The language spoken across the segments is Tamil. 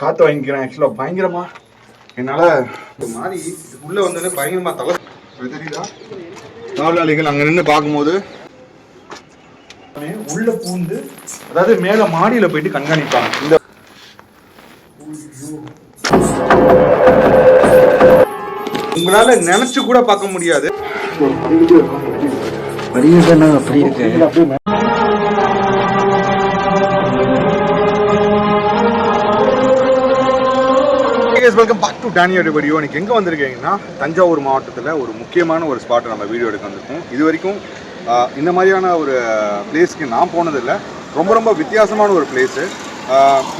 காற்று வாங்கிக்கிறேன். ஆக்சுவலாக பயங்கரமா. என்னால் இது மாதிரி இதுக்குள்ளே வந்தோடனே பயங்கரமா தலை தெரியுதா? காவலாளிகள் அங்கே நின்று பார்க்கும்போது உள்ள பூந்து அதாவது மேல மாடியில போயிட்டு கண்காணிப்பாங்க. இந்த உங்களால நினைச்சு கூட பார்க்க முடியாது. அப்படியே அப்படி இருக்கு வெல்கம் பேக் டு டேனியோட வீடியோ இன்னைக்கு எங்கே வந்திருக்கீங்கன்னா தஞ்சாவூர் மாவட்டத்தில் ஒரு முக்கியமான ஒரு ஸ்பாட்டை நம்ம வீடியோ எடுக்க வந்திருக்கோம். இது வரைக்கும் இந்த மாதிரியான ஒரு பிளேஸ்க்கு நான் போனதில்லை. ரொம்ப ரொம்ப வித்தியாசமான ஒரு பிளேஸு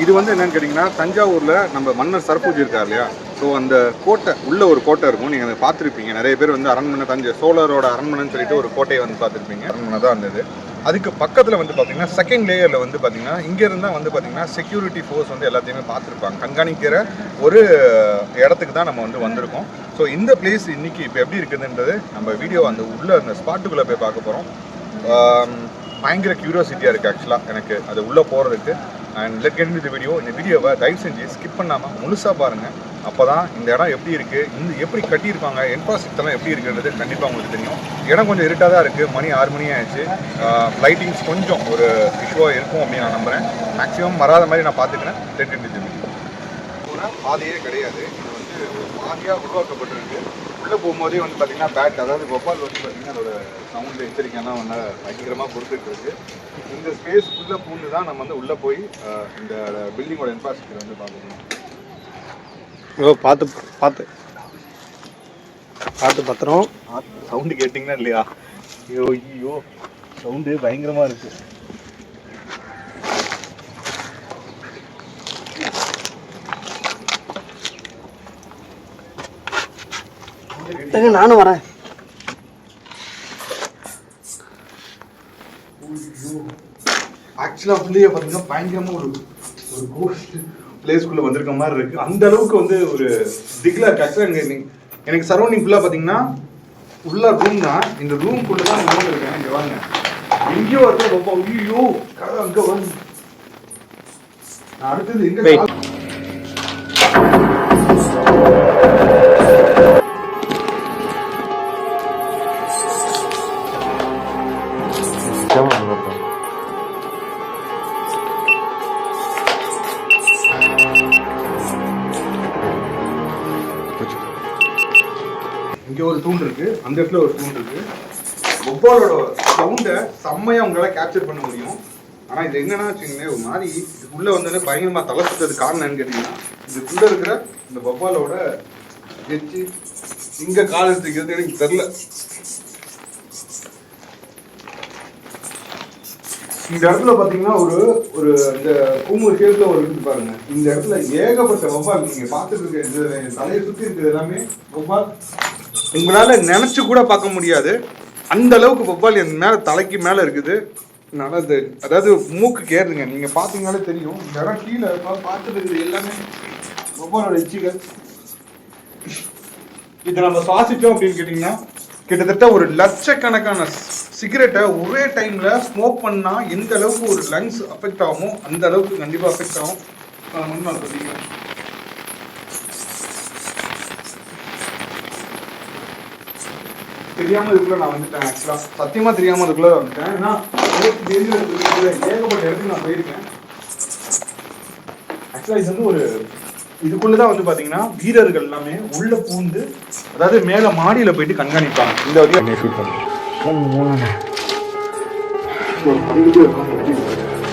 இது வந்து என்னென்னு கேட்டிங்கன்னா தஞ்சாவூரில் நம்ம மன்னர் சரப்பூஜி இருக்கார் இல்லையா? ஸோ அந்த கோட்டை உள்ள ஒரு கோட்டை இருக்கும். நீங்கள் அதை பார்த்துருப்பீங்க. நிறைய பேர் வந்து அரண்மனை தஞ்சை சோழரோட அரண்மனைன்னு சொல்லிட்டு ஒரு கோட்டையை வந்து பார்த்துருப்பீங்க. அரண்மனை தான் இருந்தது அதுக்கு பக்கத்தில் வந்து பார்த்தீங்கன்னா செகண்ட் லேயரில் வந்து பார்த்திங்கன்னா இங்கேருந்து தான் வந்து பார்த்தீங்கன்னா செக்யூரிட்டி ஃபோர்ஸ் வந்து எல்லாத்தையுமே பார்த்துருப்பாங்க. கண்காணிக்கிற ஒரு இடத்துக்கு தான் நம்ம வந்து வந்திருக்கோம். ஸோ இந்த பிளேஸ் இன்றைக்கி இப்போ எப்படி இருக்குதுன்றது நம்ம வீடியோ அந்த உள்ள அந்த ஸ்பாட்டுக்குள்ளே போய் பார்க்க போகிறோம் பயங்கர க்யூரியாசிட்டியாக இருக்குது ஆக்சுவலாக எனக்கு அது உள்ளே போகிறதுக்கு அண்ட் லெட் கெட் இந்த வீடியோ இந்த வீடியோவை தயவு செஞ்சு ஸ்கிப் பண்ணாமல் முழுசாக பாருங்கள் அப்போ தான் இந்த இடம் எப்படி இருக்குது இந்த எப்படி கட்டியிருப்பாங்க இன்ஃப்ராஸ்ட்ரக்சர்லாம் எப்படி இருக்குன்றது கண்டிப்பாக உங்களுக்கு தெரியும். இடம் கொஞ்சம் இருட்டாக தான் இருக்குது மணி ஆறு மணி ஆயிடுச்சு. லைட்டிங்ஸ் கொஞ்சம் ஒரு இஷ்யூவாக இருக்கும் அப்படின்னு நான் நம்புகிறேன் மேக்ஸிமம் வராத மாதிரி நான் பார்த்துக்கிறேன். லெட் கெட் இந்த வீடியோ பாதையே கிடையாது. இது வந்து ஒரு பாதையாக உருவாக்கப்பட்டிருக்கு. உள்ளே போகும்போதே வந்து பார்த்தீங்கன்னா பேட் அதாவது கோபால் வந்து பார்த்தீங்கன்னா அதோட சவுண்டு எச்சரிக்கைலாம் வந்து பயங்கரமாக கொடுத்துட்டு இருக்கு. இந்த ஸ்பேஸ் உள்ளே பூந்து தான் நம்ம வந்து உள்ளே போய் இந்த பில்டிங்கோட இன்ஃப்ராஸ்ட்ரக்சர் வந்து பார்க்கணும். ஓ பார்த்து பார்த்து. பார்த்து பத்திரம். சவுண்டு கேட்டிங்கன்னா இல்லையா? ஐயோ ஐயோ சவுண்டு பயங்கரமாக இருக்கு. ஏங்க, நானும் வரேன். ஆக்சுவலாக உள்ளே பார்த்தீங்கன்னா பயங்கரமாக ஒரு ஒரு கோஸ்ட் பிளேஸ்க்குள்ளே வந்திருக்க மாதிரி இருக்கு. அந்த அளவுக்கு வந்து ஒரு திகில் இருக்கு ஆக்சுவலாக எனக்கு எனக்கு சரௌண்டிங் ஃபுல்லாக பார்த்தீங்கன்னா உள்ள ரூம் தான். இந்த ரூம்குள்ளே தான் நான் இருக்கேன். இங்கே வாங்க. எங்கேயோ இருக்க ரொம்ப ஐயோ அங்கே வந்து நான் அடுத்தது எங்கே அந்த இடத்துல ஒரு தூண் இருக்கு. ஒப்பாலோட சவுண்டை செம்மையாக உங்களால் கேப்சர் பண்ண முடியும். ஆனால் இது என்னென்னா வச்சுக்கோங்களேன் ஒரு மாதிரி இதுக்குள்ளே வந்தோடனே பயங்கரமாக தலை சுத்தது காரணம் என்னன்னு கேட்டீங்கன்னா இதுக்குள்ளே இருக்கிற இந்த வவ்வாலோட எச்சு இங்கே கால் எடுத்துக்கிறது எனக்கு தெரில இந்த இடத்துல பார்த்தீங்கன்னா ஒரு ஒரு இந்த கூமுறு ஷேப்பில் ஒரு இருக்கு பாருங்க. இந்த இடத்துல ஏகப்பட்ட வவ்வால் நீங்கள் பார்த்துட்டு இருக்க இந்த தலையை சுற்றி இருக்கிறது எல்லாமே வவ்வால் உங்களால் நினச்சி கூட பார்க்க முடியாது. அந்த அளவுக்கு வவ்வால் என் மேலே தலைக்கு மேலே இருக்குது. என்னால அது அதாவது மூக்கு கேருதுங்க. நீங்கள் பார்த்தீங்கனாலே தெரியும். இந்த இடம் கீழே பா- பார்த்துட்டு இருக்குது எல்லாமே வவ்வாலோட எச்சிகள். இதை நம்ம சுவாசித்தோம் அப்படின்னு கேட்டிங்கன்னா கிட்டத்தட்ட ஒரு லட்சக்கணக்கான சிகரெட்டை ஒரே டைமில் ஸ்மோக் பண்ணால் எந்த அளவுக்கு ஒரு லங்ஸ் அஃபெக்ட் ஆகுமோ அந்த அளவுக்கு கண்டிப்பாக அஃபெக்ட் ஆகும். நான் முன்னாள் சொல்லிக்கிறேன். தெரியாம இதுக்குள்ள நான் வந்துட்டேன் ஆக்சுவலா சத்தியமா தெரியாம இதுக்குள்ள வந்துட்டேன். ஏன்னா இதுக்குள்ள ஏகப்பட்ட இடத்துக்கு நான் போயிருக்கேன். ஆக்சுவலா இது வந்து ஒரு இதுக்குள்ளதான் வந்து பாத்தீங்கன்னா வீரர்கள் எல்லாமே உள்ள பூந்து அதாவது மேல மாடியில போயிட்டு கண்காணிப்பாங்க. இந்த வழியா ஷூட் பண்ணுறேன்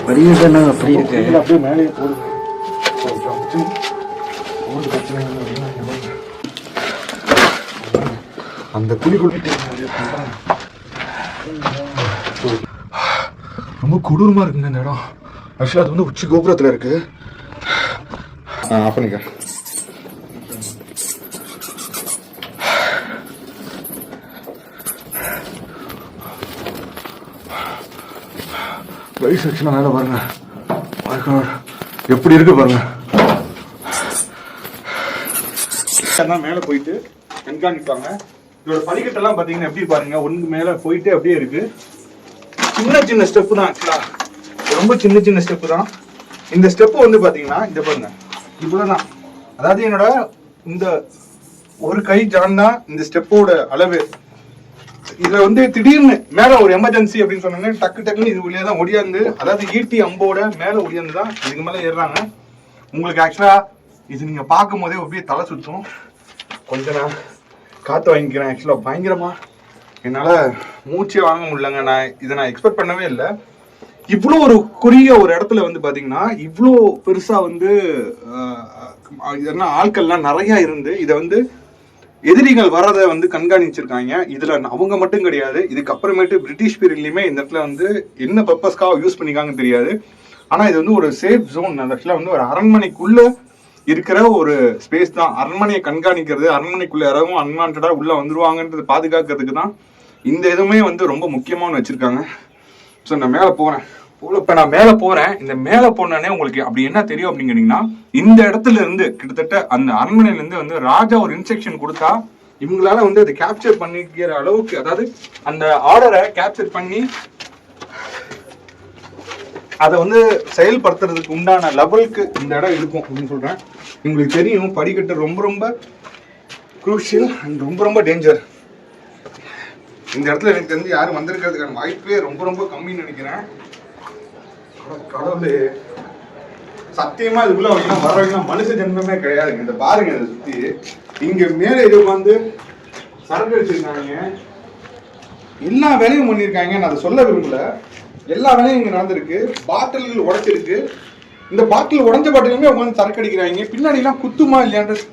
வடிவம் அப்படி இருக்கு. அப்படியே மேலே போடுது அந்த குழிக்குள்ள ரொம்ப கொடூரமா இருக்குங்க இந்த இடம். ஆக்சுவலாக அது வந்து உச்சி கோபுரத்துல இருக்கு. ஆஃப் பண்ணிக்க. லைட் செக்ஷன் மேலே பாருங்க. எப்படி இருக்கு பாருங்க. மேலே போயிட்டு கண்காணிப்பாங்க. இதோட படிக்கட்டெல்லாம் பார்த்தீங்கன்னா எப்படி பாருங்க ஒன்று மேலே போயிட்டே அப்படியே இருக்கு. சின்ன சின்ன ஸ்டெப்பு தான் ஆக்சுவலா ரொம்ப சின்ன சின்ன ஸ்டெப்பு தான். இந்த ஸ்டெப்பு வந்து பார்த்தீங்கன்னா இந்த பாருங்க. இவ்வளவுதான். அதாவது என்னோட இந்த ஒரு கை ஜான் தான் இந்த ஸ்டெப்போட அளவு. இதுல வந்து திடீர்னு மேல ஒரு எமர்ஜென்சி அப்படின்னு சொன்னாங்க டக்கு டக்குன்னு இது வழியா தான் ஒடியாந்து அதாவது ஈட்டி அம்போட மேல ஒடியாந்து தான் இதுக்கு மேல ஏறுறாங்க. உங்களுக்கு ஆக்சுவலா இது நீங்க பார்க்கும் போதே அப்படியே தலை சுத்தும். கொஞ்ச நான் காற்று வாங்கிக்கிறேன். ஆக்சுவலாக பயங்கரமாக என்னால் மூச்சே வாங்க முடியலங்க. நான் இதை நான் எக்ஸ்பெக்ட் பண்ணவே இல்லை. இவ்வளோ ஒரு குறுகிய ஒரு இடத்துல வந்து பார்த்தீங்கன்னா இவ்வளோ பெருசாக வந்து என்ன ஆட்கள்லாம் நிறையா இருந்து இதை வந்து எதிரிகள் வர்றதை வந்து கண்காணிச்சிருக்காங்க. இதில் அவங்க மட்டும் கிடையாது. இதுக்கப்புறமேட்டு பிரிட்டிஷ் பீரியட்லையுமே இந்த இடத்துல வந்து என்ன பர்பஸ்க்காக யூஸ் பண்ணிக்காங்கன்னு தெரியாது. ஆனால் இது வந்து ஒரு சேஃப் ஜோன் அந்த இடத்துல வந்து ஒரு அரண்மனைக்குள்ளே இருக்கிற ஒரு ஸ்பேஸ் தான். அரண்மனையை கண்காணிக்கிறது அரண்மனைக்குள்ள யாராவும் அன்வான்டா உள்ள வந்துருவாங்கன்றது பாதுகாக்கிறதுக்கு தான் இந்த இதுவுமே வந்து ரொம்ப முக்கியமானு வச்சிருக்காங்க. ஸோ நான் மேலே போறேன். போல இப்போ நான் மேலே போறேன். இந்த மேலே போனோடனே உங்களுக்கு அப்படி என்ன தெரியும் அப்படிங்கிறீங்கன்னா இந்த இடத்துல இருந்து கிட்டத்தட்ட அந்த அரண்மனையில இருந்து வந்து ராஜா ஒரு இன்ஸ்ட்ரக்ஷன் கொடுத்தா இவங்களால வந்து அதை கேப்சர் பண்ணிக்கிற அளவுக்கு அதாவது அந்த ஆர்டரை கேப்சர் பண்ணி அதை வந்து செயல்படுத்துறதுக்கு உண்டான லெவலுக்கு இந்த இடம் இருக்கும் அப்படின்னு சொல்றேன். உங்களுக்கு தெரியும் படிக்கட்டு ரொம்ப ரொம்ப குரூஷியல் அண்ட் ரொம்ப ரொம்ப டேஞ்சர் இந்த இடத்துல எனக்கு தெரிஞ்சு யாரும் வந்திருக்கிறதுக்கான வாய்ப்பே ரொம்ப ரொம்ப கம்மின்னு நினைக்கிறேன். கடவுளே சத்தியமா இதுக்குள்ள வைக்கலாம் வர மனுஷ ஜென்மமே கிடையாதுங்க இந்த பாருங்க இதை சுத்தி. இங்க மேல இது வந்து சரக்கு வச்சிருக்காங்க எல்லா வேலையும் பண்ணியிருக்காங்க. நான் அதை சொல்ல விரும்பல. எல்லா வேலையும் இங்கே நடந்திருக்கு. பாட்டில்கள் உடைச்சிருக்கு. இந்த பாட்டில் உடஞ்ச பாட்டிலுமே உட்காந்து சரக்கு அடிக்கிறாங்க. பின்னாடிலாம் குத்துமா இல்லையான்றது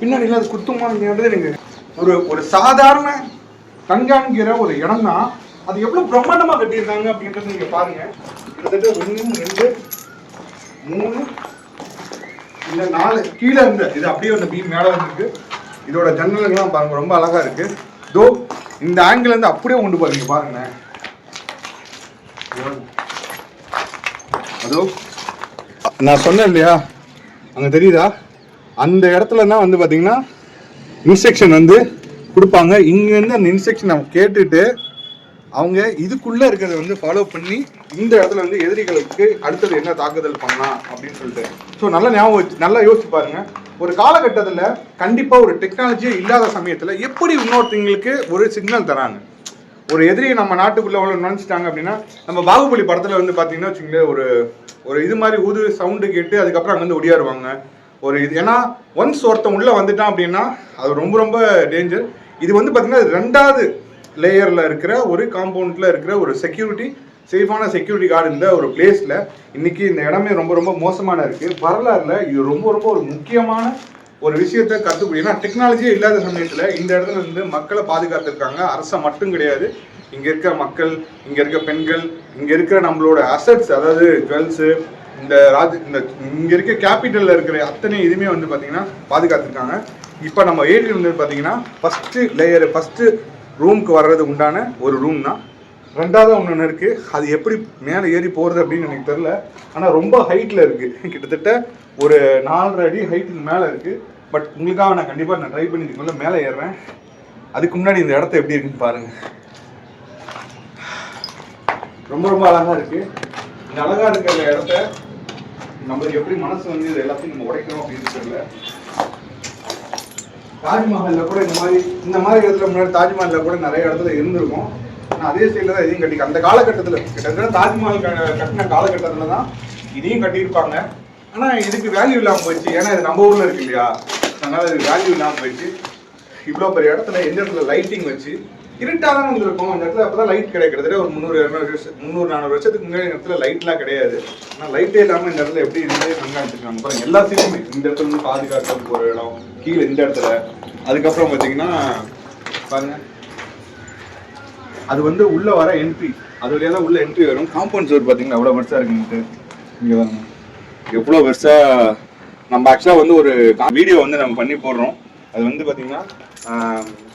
பின்னாடிலாம் அது குத்துமா இல்லையான்றது எனக்கு ஒரு ஒரு சாதாரண கண்காணிக்கிற ஒரு இடம் தான் அது எவ்வளோ பிரம்மாண்டமாக கட்டியிருந்தாங்க அப்படின்றது நீங்கள் பாருங்கள் கிட்டத்தட்ட ஒன்று ரெண்டு மூணு இந்த நாலு. கீழே இருந்த இது அப்படியே அந்த பீம் மேலே வந்துருக்கு. இதோட ஜன்னலுங்கெல்லாம் பாருங்க ரொம்ப அழகாக இருக்குது தோ இந்த ஆங்கிள் வந்து அப்படியே கொண்டு போகிறீங்க பாருங்களேன். அதோ நான் சொன்னேன் இல்லையா? அங்கே தெரியுதா? அந்த இடத்துல தான் வந்து பார்த்தீங்கன்னா இன்ஸ்ட்ரக்ஷன் வந்து கொடுப்பாங்க. இங்கேருந்து அந்த இன்ஸ்ட்ரக்ஷன் அவங்க கேட்டுட்டு அவங்க இதுக்குள்ளே இருக்கிறத வந்து ஃபாலோ பண்ணி இந்த இடத்துல வந்து எதிரிகளுக்கு அடுத்தது என்ன தாக்குதல் பண்ணலாம் அப்படின்னு சொல்லிட்டு. ஸோ நல்லா ஞாபகம் வச்சு நல்லா யோசிச்சு பாருங்க. ஒரு காலகட்டத்தில் கண்டிப்பாக ஒரு டெக்னாலஜியே இல்லாத சமயத்தில் எப்படி இன்னொருத்தங்களுக்கு ஒரு சிக்னல் தராங்க? ஒரு எதிரியை நம்ம நாட்டுக்குள்ள அவ்வளோ நினைச்சிட்டாங்க அப்படின்னா நம்ம பாகுபலி படத்துல வந்து பாத்தீங்கன்னா வச்சுங்களேன் ஒரு ஒரு இது மாதிரி ஊது சவுண்டு கேட்டு அதுக்கப்புறம் அங்கேருந்து ஒடியாருவாங்க. ஒரு இது ஏன்னா ஒன்ஸ் ஒருத்தன் உள்ள வந்துட்டான் அப்படின்னா அது ரொம்ப ரொம்ப டேஞ்சர் இது வந்து பாத்தீங்கன்னா ரெண்டாவது லேயர்ல இருக்கிற ஒரு காம்பவுண்ட்ல இருக்கிற ஒரு செக்யூரிட்டி சேஃபான செக்யூரிட்டி கார்டு இருந்த ஒரு பிளேஸில் இன்றைக்கி இந்த இடமே ரொம்ப ரொம்ப மோசமான இருக்குது வரலாறுல இது ரொம்ப ரொம்ப ஒரு முக்கியமான ஒரு விஷயத்த கற்றுக்கூடிய ஏன்னா டெக்னாலஜியே இல்லாத சமயத்தில் இந்த இடத்துல இருந்து மக்களை பாதுகாத்துருக்காங்க. அரசை மட்டும் கிடையாது. இங்கே இருக்க மக்கள் இங்கே இருக்க பெண்கள் இங்கே இருக்கிற நம்மளோட அசட்ஸ் அதாவது ஜுவல்ஸு இந்த ராஜ் இந்த இங்கே இருக்க கேபிட்டலில் இருக்கிற அத்தனை இதுவுமே வந்து பாத்தீங்கன்னா பாதுகாத்துருக்காங்க. இப்போ நம்ம ஏறி வந்து பாத்தீங்கன்னா ஃபஸ்ட்டு லேயர் ஃபஸ்ட்டு ரூமுக்கு வர்றது உண்டான ஒரு ரூம் தான். ரெண்டாவது ஒன்று ஒன்று இருக்குது அது எப்படி மேலே ஏறி போகிறது அப்படின்னு எனக்கு தெரில ஆனால் ரொம்ப ஹைட்டில் இருக்குது கிட்டத்தட்ட ஒரு நாலரை அடி ஹைட்டுக்கு மேலே இருக்குது பட் உங்களுக்காக நான் கண்டிப்பாக நான் ட்ரை பண்ணி இதுக்குள்ளே மேலே ஏறுறேன். அதுக்கு முன்னாடி இந்த இடத்த எப்படி இருக்குன்னு பாருங்க. ரொம்ப ரொம்ப அழகாக இருக்கு. இந்த அழகாக இருக்கிற இடத்த நம்மளுக்கு எப்படி மனசு வந்து இது எல்லாத்தையும் நம்ம உடைக்கணும் அப்படின்னு தெரியல. தாஜ்மஹாலில் கூட இந்த மாதிரி இந்த மாதிரி இடத்துல முன்னாடி தாஜ்மஹாலில் கூட நிறைய இடத்துல இருந்திருக்கும். ஆனால் அதே சைடில் தான் இதையும் கட்டி அந்த காலகட்டத்தில் கிட்டத்தட்ட தாஜ்மஹால் க- கட்டின காலகட்டத்தில் தான் இதையும் கட்டியிருப்பாங்க. ஆனா இதுக்கு வேல்யூ இல்லாம போயிடுச்சு. ஏன்னா இது நம்ம ஊர்ல இருக்கு இல்லையா? அதனால இதுக்கு வேல்யூ இல்லாம போயிடுச்சு. இவ்வளவு பெரிய இடத்துல எந்த இடத்துல லைட்டிங் வச்சு இருட்டாக தான் வந்திருக்கும். அந்த இடத்துல அப்பதான் லைட் கிடைக்கிறது ஒரு முந்நூறு இரநூறு வருஷம் முந்நூறு நானூறு வருஷத்துக்கு முன்னாடி இந்த இடத்துல லைட்லாம் கிடையாது. ஆனா லைட்டே இல்லாம இந்த இடத்துல எப்படி இருந்து கண்காணிச்சிருக்காங்க பாருங்க. எல்லா இந்த இடத்துல இருந்து பாதுகாக்கிறதுக்கு ஒரு இடம் கீழே இந்த இடத்துல. அதுக்கப்புறம் பாத்தீங்கன்னா பாருங்க. அது வந்து உள்ள வர என்ட்ரி அது வழியா தான் உள்ள என்ட்ரி வரும். காம்பவுண்ட் சுவர் பாத்தீங்கன்னா அவ்வளோ பெருசா இருக்குன்ட்டு இங்க வரணும் எவ்வளோ பெருசாக நம்ம ஆக்சுவலாக வந்து ஒரு வீடியோ வந்து நம்ம பண்ணி போடுறோம். அது வந்து பார்த்திங்கன்னா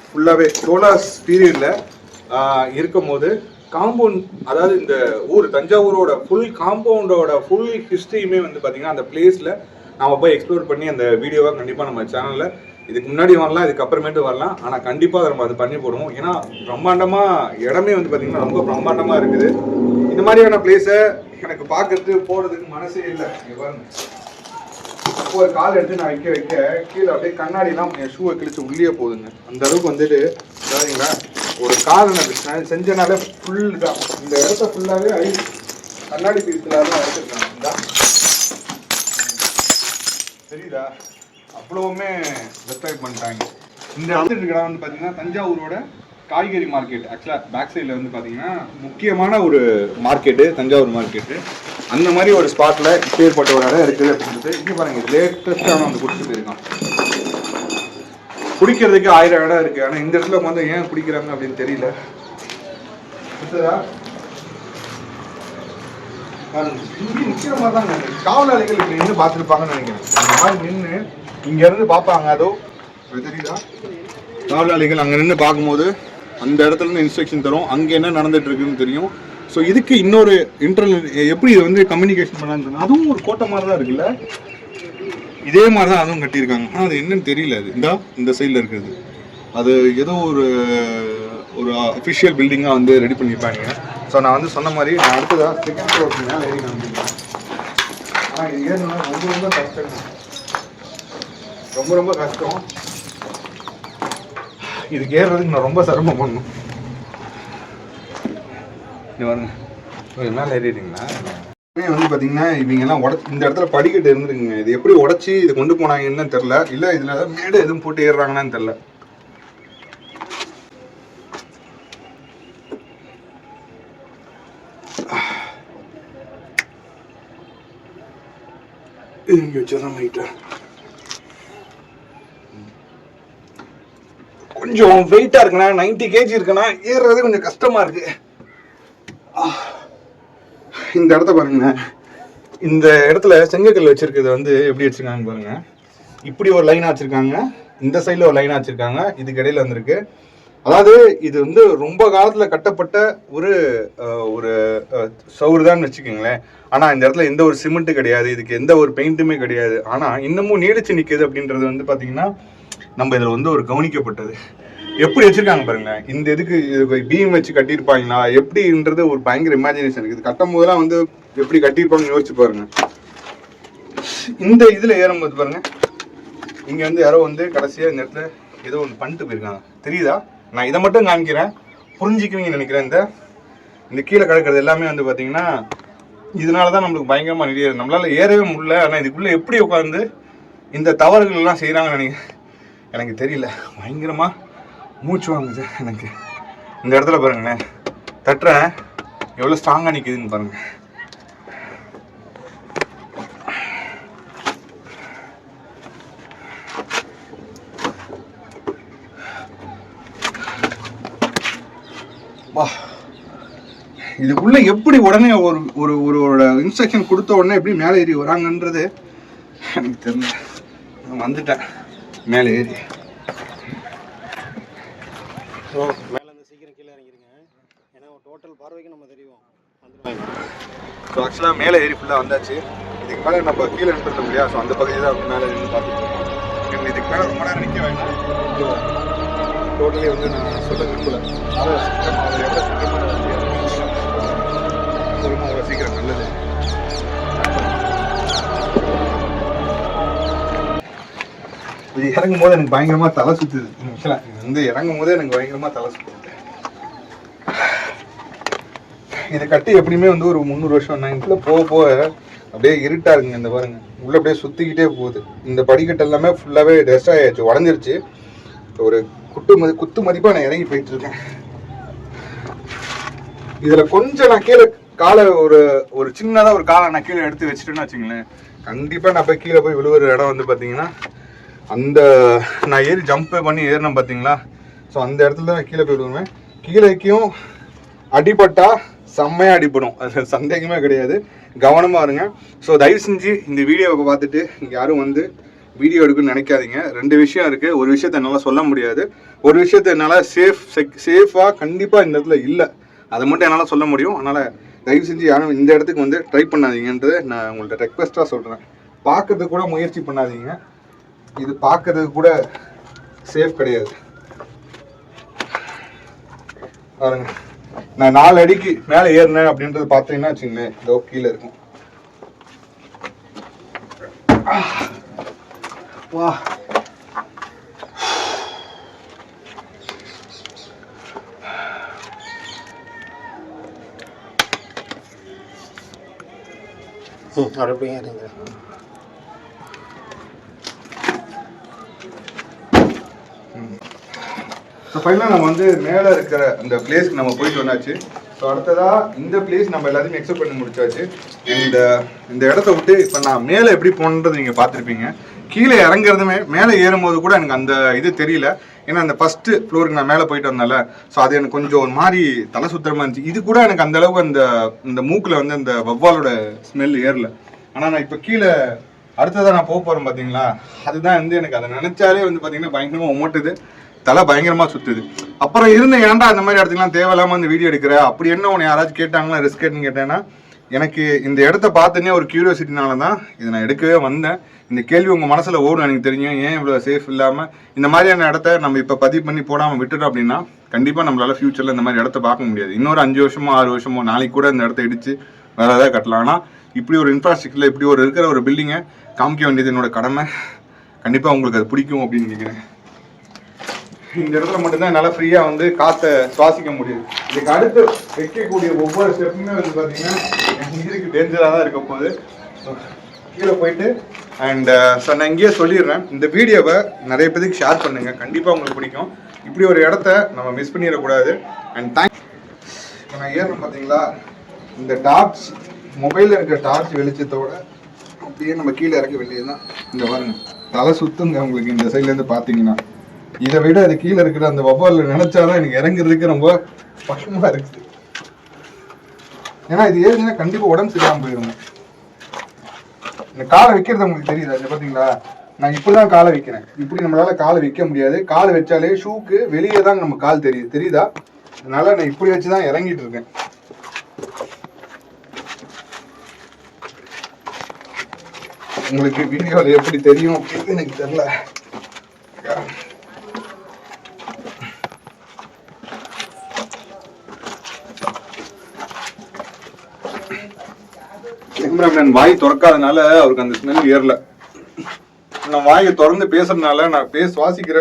ஃபுல்லாகவே சோலாஸ் பீரியடில் இருக்கும் போது காம்பவுண்ட் அதாவது இந்த ஊர் தஞ்சாவூரோட ஃபுல் காம்பவுண்டோட ஃபுல் ஹிஸ்ட்ரியுமே வந்து பார்த்தீங்கன்னா அந்த பிளேஸில் நம்ம போய் எக்ஸ்ப்ளோர் பண்ணி அந்த வீடியோவை கண்டிப்பாக நம்ம சேனலில் இதுக்கு முன்னாடி வரலாம் இதுக்கு அப்புறமேட்டு வரலாம். ஆனால் கண்டிப்பாக அதை நம்ம அது பண்ணி போடுவோம். ஏன்னா பிரம்மாண்டமாக இடமே வந்து பார்த்திங்கன்னா ரொம்ப பிரம்மாண்டமாக இருக்குது. இந்த மாதிரியான பிளேஸை எனக்கு பார்க்கறதுக்கு போறதுக்கு மனசே இல்லை. இங்க பாருங்க. ஒரு கால் எடுத்து நான் வைக்க வைக்க கீழே அப்படியே கண்ணாடிலாம் என் ஷூவை கிழிச்சு உள்ளே போகுதுங்க அந்த அளவுக்கு வந்துட்டு சரிங்களா ஒரு கால் நான் செஞ்சனாலே ஃபுல் தான் இந்த இடத்த ஃபுல்லாகவே ஐ கண்ணாடி பீஸ்லாம் தான் அடிச்சிருக்காங்க தெரியுதா? அவ்வளவுமே வெப்சைட் பண்ணிட்டாங்க. இந்த இடத்துல வந்து பார்த்தீங்கன்னா தஞ்சாவூரோட காய்கறி மார்க்கெட். ஆக்சுவலாக பேக் சைடில் வந்து பார்த்தீங்கன்னா முக்கியமான ஒரு மார்க்கெட்டு தஞ்சாவூர் மார்க்கெட்டு அந்த மாதிரி ஒரு ஸ்பாட்டில் பேர்பட்ட ஒரு இடம் இருக்குது அப்படின்றது இங்கே பாருங்கள் லேட்டஸ்ட்டாக வந்து கொடுத்து போயிருக்கான். குடிக்கிறதுக்கு ஆயிரம் இடம் இருக்குது ஆனால் இந்த இடத்துல வந்து ஏன் குடிக்கிறாங்க அப்படின்னு தெரியல. அடுத்ததா பாருங்க, இங்க மாதிரி காவலாளிகள் இப்படி நின்று பார்த்துருப்பாங்கன்னு நினைக்கிறேன். இந்த மாதிரி நின்று இங்கேருந்து பார்ப்பாங்க. அதோ அது தெரியுதா? காவலாளிகள் அங்கே நின்று பார்க்கும்போது அந்த இடத்துல இருந்து இன்ஸ்ட்ரக்ஷன் தரும். அங்கே என்ன நடந்துட்டு இருக்குன்னு தெரியும். ஸோ இதுக்கு இன்னொரு இன்டர்னல் எப்படி இதை வந்து கம்யூனிகேஷன் பண்ணான்னு அதுவும் ஒரு கோட்டை மாதிரி தான் இருக்குல்ல? இதே மாதிரி தான் அதுவும் கட்டியிருக்காங்க. ஆனால் அது என்னன்னு தெரியல அது. இந்தா இந்த சைடில் இருக்கிறது. அது ஏதோ ஒரு ஒரு அஃபிஷியல் பில்டிங்காக வந்து ரெடி பண்ணியிருப்பாங்க ஸோ நான் வந்து சொன்ன மாதிரி நான் அடுத்ததாக செகண்ட் ஃப்ளோர் மேலே ஏறி காமிக்கிறேன் ஆனால் இது ரொம்ப ரொம்ப கஷ்டம். ரொம்ப ரொம்ப கஷ்டம். இதுக்கு ஏறுறதுக்கு நான் ரொம்ப சிரமம் பண்ணணும் இது பாருங்க. மேலே ஏறிடுங்களா உடனே வந்து பார்த்தீங்கன்னா இவங்க எல்லாம் உடச்சி இந்த இடத்துல படிக்கட்டு இருந்துருக்குங்க. இது எப்படி உடச்சி இது கொண்டு போனாங்கன்னு தெரில இல்லை இதில் ஏதாவது மேடை எதுவும் போட்டு ஏறுறாங்கன்னு தெரில இங்கே வச்சிடறேன் லைட்டா கொஞ்சம் வெயிட்டாக இருக்குண்ணா நைன்டி கேஜி இருக்குண்ணா. ஏறுறது கொஞ்சம் கஷ்டமாக இருக்குது இந்த இடத்த பாருங்கண்ணே. இந்த இடத்துல செங்கக்கல் வச்சுருக்கிறது வந்து எப்படி வச்சுருக்காங்கன்னு பாருங்கள் இப்படி ஒரு லைன் வச்சுருக்காங்க. இந்த சைடில் ஒரு லைன் வச்சுருக்காங்க. இதுக்கு இடையில வந்திருக்கு. அதாவது இது வந்து ரொம்ப காலத்தில் கட்டப்பட்ட ஒரு ஒரு சவுறு தான் வச்சுக்கோங்களேன். ஆனால் இந்த இடத்துல எந்த ஒரு சிமெண்ட்டு கிடையாது. இதுக்கு எந்த ஒரு பெயிண்ட்டுமே கிடையாது. ஆனால் இன்னமும் நீடிச்சு நிற்கிது அப்படின்றது வந்து பார்த்தீங்கன்னா நம்ம இதில் வந்து ஒரு கவனிக்கப்பட்டது. எப்படி வச்சிருக்காங்க பாருங்க. இந்த இதுக்கு பீம் வச்சு கட்டியிருப்பாங்களா எப்படின்றது ஒரு பயங்கர இமேஜினேஷன் இது கட்டும் போதெல்லாம் வந்து எப்படி கட்டியிருப்பாங்கன்னு யோசிச்சு பாருங்க. இந்த இதில் ஏறும்போது பாருங்க. இங்கே வந்து யாரோ வந்து கடைசியாக இந்த இடத்துல ஏதோ ஒன்று பண்ணிட்டு போயிருக்காங்க. தெரியுதா? நான் இதை மட்டும் காமிக்கிறேன். புரிஞ்சுக்குவீங்கன்னு நினைக்கிறேன் இந்த இந்த கீழே கிடக்கிறது எல்லாமே வந்து பார்த்தீங்கன்னா இதனால தான் நம்மளுக்கு பயங்கரமாக நிறைய நம்மளால ஏறவே முடியல. ஆனால் இதுக்குள்ளே எப்படி உட்காந்து இந்த தவறுகள் எல்லாம் செய்கிறாங்கன்னு நினைக்கிறேன். எனக்கு தெரியல. பயங்கரமாக மூச்சு வாங்குது எனக்கு. இந்த இடத்துல பாருங்களேன். தட்டுறேன் எவ்வளோ ஸ்ட்ராங்காக நிற்குதுன்னு பாருங்கள் வா. இதுக்குள்ள எப்படி உடனே ஒரு ஒரு ஒரு இன்ஸ்ட்ரக்ஷன் கொடுத்த உடனே எப்படி மேலே ஏறி வராங்கன்றது எனக்கு தெரியல. நான் வந்துட்டேன். மேலே ஏறி. ஸோ மேலே இருந்து சீக்கிரம் கீழே இறங்கிருங்க. ஏன்னா டோட்டல் பார்வைக்கு நம்ம தெரியும். ஸோ ஆக்சுவலாக மேலே ஏறி ஃபுல்லாக வந்தாச்சு. இதுக்கு மேலே நம்ம கீழே நின்றுருந்தோம் இல்லையா ஸோ அந்த பகுதி தான் மேலே நின்று இன்னும் இதுக்கு மேலே ரொம்ப நேரம் நிற்க வேண்டாம். டோட்டலி வந்து நான் சொல்ல விரும்பல அது எவ்வளோ சீக்கிரமாக அவ்வளோ சீக்கிரம் நல்லது இது இறங்கும் போது எனக்கு பயங்கரமாக தலை சுற்றுது ஆக்சுவலாக இது வந்து இறங்கும் போதே எனக்கு பயங்கரமாக தலை சுற்றுது இதை கட்டி எப்படியுமே வந்து ஒரு முந்நூறு வருஷம் நான் போக போக அப்படியே இருட்டா இருக்குங்க இந்த பாருங்க. உள்ள அப்படியே சுத்திக்கிட்டே போகுது. இந்த படிக்கட்டு எல்லாமே ஃபுல்லாவே டெஸ்ட் ஆயாச்சு உடஞ்சிருச்சு. ஒரு குட்டு மதி குத்து மதிப்பா நான் இறங்கி போயிட்டு இருக்கேன் இதுல கொஞ்சம் நான் கீழே காலை ஒரு ஒரு சின்னதாக ஒரு காலை நான் கீழே எடுத்து வச்சுட்டேன்னு வச்சுங்களேன். கண்டிப்பாக நான் போய் கீழே போய் விழுவுற இடம் வந்து பார்த்தீங்கன்னா அந்த நான் ஏறி ஜம்ப் பண்ணி ஏறினேன் பார்த்தீங்களா ஸோ அந்த இடத்துல தான் கீழே போய் விழுவேன் கீழேக்கும் அடிபட்டா செம்மையாக அடிபடும். அது சந்தேகமே கிடையாது. கவனமாக இருங்க. ஸோ தயவு செஞ்சு இந்த வீடியோவை பார்த்துட்டு இங்கே யாரும் வந்து வீடியோ எடுக்கணும்னு நினைக்காதீங்க. ரெண்டு விஷயம் இருக்குது ஒரு விஷயத்த என்னால் சொல்ல முடியாது. ஒரு விஷயத்த என்னால் சேஃப் செக் சேஃபாக கண்டிப்பாக இந்த இடத்துல இல்லை. அதை மட்டும் என்னால் சொல்ல முடியும். அதனால் தயவு செஞ்சு யாரும் இந்த இடத்துக்கு வந்து ட்ரை பண்ணாதீங்கன்றதை நான் உங்கள்கிட்ட ரெக்வெஸ்ட்டாக சொல்கிறேன் பார்க்கறதுக்கு கூட முயற்சி பண்ணாதீங்க. இது பார்க்கறதுக்கு கூட சேஃப் கிடையாது. பாருங்க. நான் நாலு அடிக்கு மேலே ஏறினேன் அப்படின்றது பார்த்தீங்கன்னா வச்சுங்களேன் இதோ கீழே இருக்கும். வா. ம் அப்படியே இருங்க ஃபைனலாக நம்ம வந்து மேலே இருக்கிற அந்த பிளேஸ்க்கு நம்ம போயிட்டு வந்தாச்சு. ஸோ அடுத்ததாக இந்த பிளேஸ் நம்ம எல்லாத்தையும் எக்ஸப்ட் பண்ணி முடிச்சாச்சு. இந்த uh, இந்த இடத்த விட்டு இப்போ நான் மேலே எப்படி போகணுன்றது நீங்கள் பார்த்துருப்பீங்க. கீழே இறங்குறதுமே மேலே ஏறும்போது கூட எனக்கு அந்த இது தெரியல. ஏன்னா அந்த ஃபஸ்ட்டு ஃப்ளோருக்கு நான் மேலே போயிட்டு வந்தேன்ல. ஸோ அது எனக்கு கொஞ்சம் ஒரு மாதிரி தலை சுத்தரமாக இருந்துச்சு. இது கூட எனக்கு அந்த அளவுக்கு அந்த இந்த மூக்கில் வந்து அந்த வவ்வாலோட ஸ்மெல் ஏறல. ஆனால் நான் இப்போ கீழே அடுத்ததாக நான் போக போகிறேன் பார்த்தீங்களா அதுதான் வந்து எனக்கு அதை நினச்சாலே வந்து பார்த்தீங்கன்னா பயங்கரமாக உமட்டுது. தலை பயங்கரமா சுத்துது. அப்புறம் இருந்து ஏன்டா இந்த மாதிரி இடத்துக்குலாம் தேவையில்லாம இந்த வீடியோ எடுக்கிற? அப்படி என்ன உன்னை யாராச்சும் கேட்டாங்களா? ரிஸ்க் எடுன்னு கேட்டேன்னா எனக்கு இந்த இடத்த பார்த்தனே ஒரு கியூரியோசிட்டினால தான் இதை நான் எடுக்கவே வந்தேன். இந்த கேள்வி உங்கள் மனசில் ஓடும் எனக்கு தெரியும். ஏன் இவ்வளோ சேஃப் இல்லாமல் இந்த மாதிரியான இடத்த நம்ம இப்போ பதிவு பண்ணி போடாமல் விட்டுட்டோம் அப்படின்னா கண்டிப்பாக நம்மளால ஃப்யூச்சரில் இந்த மாதிரி இடத்த பார்க்க முடியாது. இன்னொரு அஞ்சு வருஷமோ ஆறு வருஷமோ நாளைக்கு கூட இந்த இடத்த இடிச்சு வேற ஏதாவது கட்டலாம். ஆனால் இப்படி ஒரு இன்ஃப்ராஸ்ட்ரக்சரில் இப்படி ஒரு இருக்கிற ஒரு பில்டிங்கை காமிக்க வேண்டியது என்னோட கடமை. கண்டிப்பாக உங்களுக்கு அது பிடிக்கும் அப்படின்னு நினைக்கிறேன். இந்த இடத்துல மட்டும்தான் என்னால் ஃப்ரீயாக வந்து காற்றை சுவாசிக்க முடியுது. இதுக்கு அடுத்து வைக்கக்கூடிய ஒவ்வொரு ஸ்டெப்புமே வந்து பார்த்தீங்கன்னா என் உயிருக்கு டேஞ்சராக தான் இருக்க போகுது. கீழே போயிட்டு அண்ட் ஸோ uh, நான் இங்கேயே சொல்லிடுறேன். இந்த வீடியோவை நிறைய பேருக்கு ஷேர் பண்ணுங்கள் கண்டிப்பாக உங்களுக்கு பிடிக்கும். இப்படி ஒரு இடத்த நம்ம மிஸ் பண்ணிடக்கூடாது. அண்ட் தேங்க் இப்போ நான் ஏறணும் பார்த்தீங்களா இந்த டார்ச் மொபைலில் இருக்கிற டார்ச் வெளிச்சத்தோட அப்படியே நம்ம கீழே இறக்க வேண்டியதுதான் இந்த பாருங்க தலை சுத்துங்க உங்களுக்கு இந்த சைட்லேருந்து பார்த்தீங்கன்னா இதை விட அது கீழே இருக்கிற அந்த வவ்வால் நினைச்சாதான் எனக்கு இறங்குறதுக்கு ரொம்ப கஷ்டமா இருக்குது. ஏன்னா இது ஏறினா கண்டிப்பா உடம்பு சரியாம போயிடும் இந்த காலை வைக்கிறது உங்களுக்கு தெரியுதா? இது பாத்தீங்களா நான் இப்படிதான் காலை வைக்கிறேன். இப்படி நம்மளால காலை வைக்க முடியாது. காலை வச்சாலே ஷூக்கு வெளியே தான் நம்ம கால் தெரியுது. தெரியுதா? அதனால நான் இப்படி வச்சுதான் இறங்கிட்டு இருக்கேன். உங்களுக்கு வீடியோவில் எப்படி தெரியும் அப்படின்னு எனக்கு தெரியல. நான் வாய் திறக்காதனால அவருக்கு அந்த ஸ்மெல் ஏறல. நான் வாயை திறந்து பேசுறதுனால நான் பேச சுவாசிக்கிற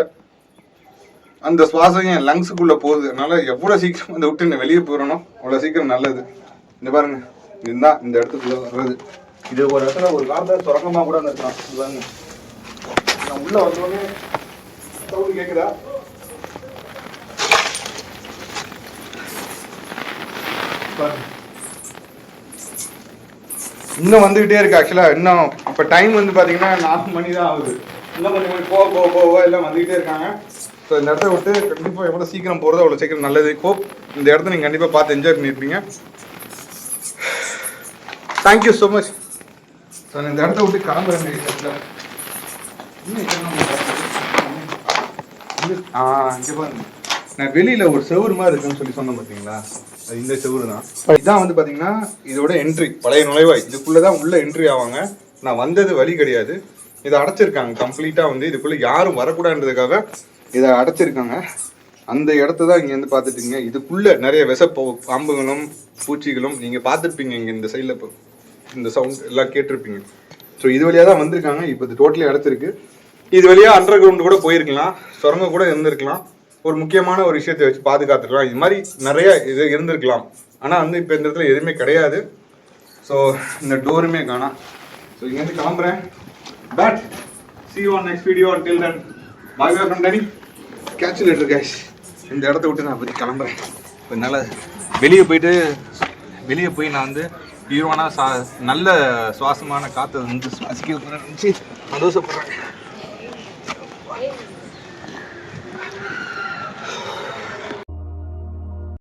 அந்த சுவாசம் என் லங்ஸுக்குள்ள போகுது. அதனால எவ்வளவு சீக்கிரம் அதை விட்டு நான் வெளியே போயிடனோ அவ்வளவு சீக்கிரம் நல்லது. இந்த பாருங்க. இதுதான் இந்த இடத்துக்குள்ள வர்றது. இது ஒரு இடத்துல ஒரு காலத்துல சுரங்கமா கூட இருந்திருக்கலாம் இது பாருங்க. நான் உள்ள வந்தோடனே சவுண்ட் கேக்குதா? பாருங்க. இன்னும் வந்துகிட்டே இருக்கு ஆக்சுவலா இன்னும் இப்ப டைம் வந்து பாத்தீங்கன்னா நாலு மணி தான் ஆகுது. இன்னும் கொஞ்சம் கொஞ்சம் போக போக போக எல்லாம் வந்துகிட்டே இருக்காங்க. ஸோ இந்த இடத்த விட்டு கண்டிப்பா எவ்வளவு சீக்கிரம் போகிறதோ அவ்வளவு சீக்கிரம் நல்லது. ஹோப் இந்த இடத்த நீங்க கண்டிப்பா பார்த்து என்ஜாய் பண்ணிருப்பீங்க தேங்க்யூ ஸோ மச் ஸோ இந்த இடத்த விட்டு கிளம்புறேன். actually. ஆ இங்க பாருங்க. நான் வெளியில ஒரு செவுரு மாதிரி இருக்குன்னு சொல்லி சொன்னேன் பார்த்தீங்களா இந்த செவரு தான் இதான் வந்து பார்த்தீங்கன்னா இதோட என்ட்ரி பழைய நுழைவாய். இதுக்குள்ளதான் உள்ள என்ட்ரி ஆவாங்க. நான் வந்தது வழி கிடையாது. இதை அடைச்சிருக்காங்க. கம்ப்ளீட்டா வந்து இதுக்குள்ள யாரும் வரக்கூடாதுன்றதுக்காக இதை அடைச்சிருக்காங்க. அந்த இடத்த தான் இங்க வந்து பார்த்துட்டீங்க. இதுக்குள்ள நிறைய விஷ பாம்புகளும் பூச்சிகளும் நீங்க பார்த்துருப்பீங்க. இங்க இந்த சைடில் இப்போ இந்த சவுண்ட் எல்லாம் கேட்டிருப்பீங்க. ஸோ இது வழியா தான் வந்திருக்காங்க. இப்போ இது டோட்டலி அடைச்சிருக்கு. இது வழியா அண்டர் கிரவுண்ட் கூட போயிருக்கலாம். சுரங்கம் கூட இருந்திருக்கலாம். ஒரு முக்கியமான ஒரு விஷயத்தை வச்சு பாதுகாத்துக்கலாம். இது மாதிரி நிறைய இது இருந்திருக்கலாம். ஆனால் வந்து இப்போ இந்த இடத்துல எதுவுமே கிடையாது. ஸோ இந்த டோருமே காணாம் ஸோ இங்கேருந்து கிளம்புறேன். But see one next video till then bye bye bye from Danny. கேஷ் இந்த இடத்த விட்டு நான் பற்றி கிளம்புறேன். என்னால் வெளியே போயிட்டு வெளியே போய் நான் வந்து ஹீரோனா சா நல்ல சுவாசமான காற்றை வந்து சுவாசிக்க போகிறேன் சந்தோஷப்படுறேன்.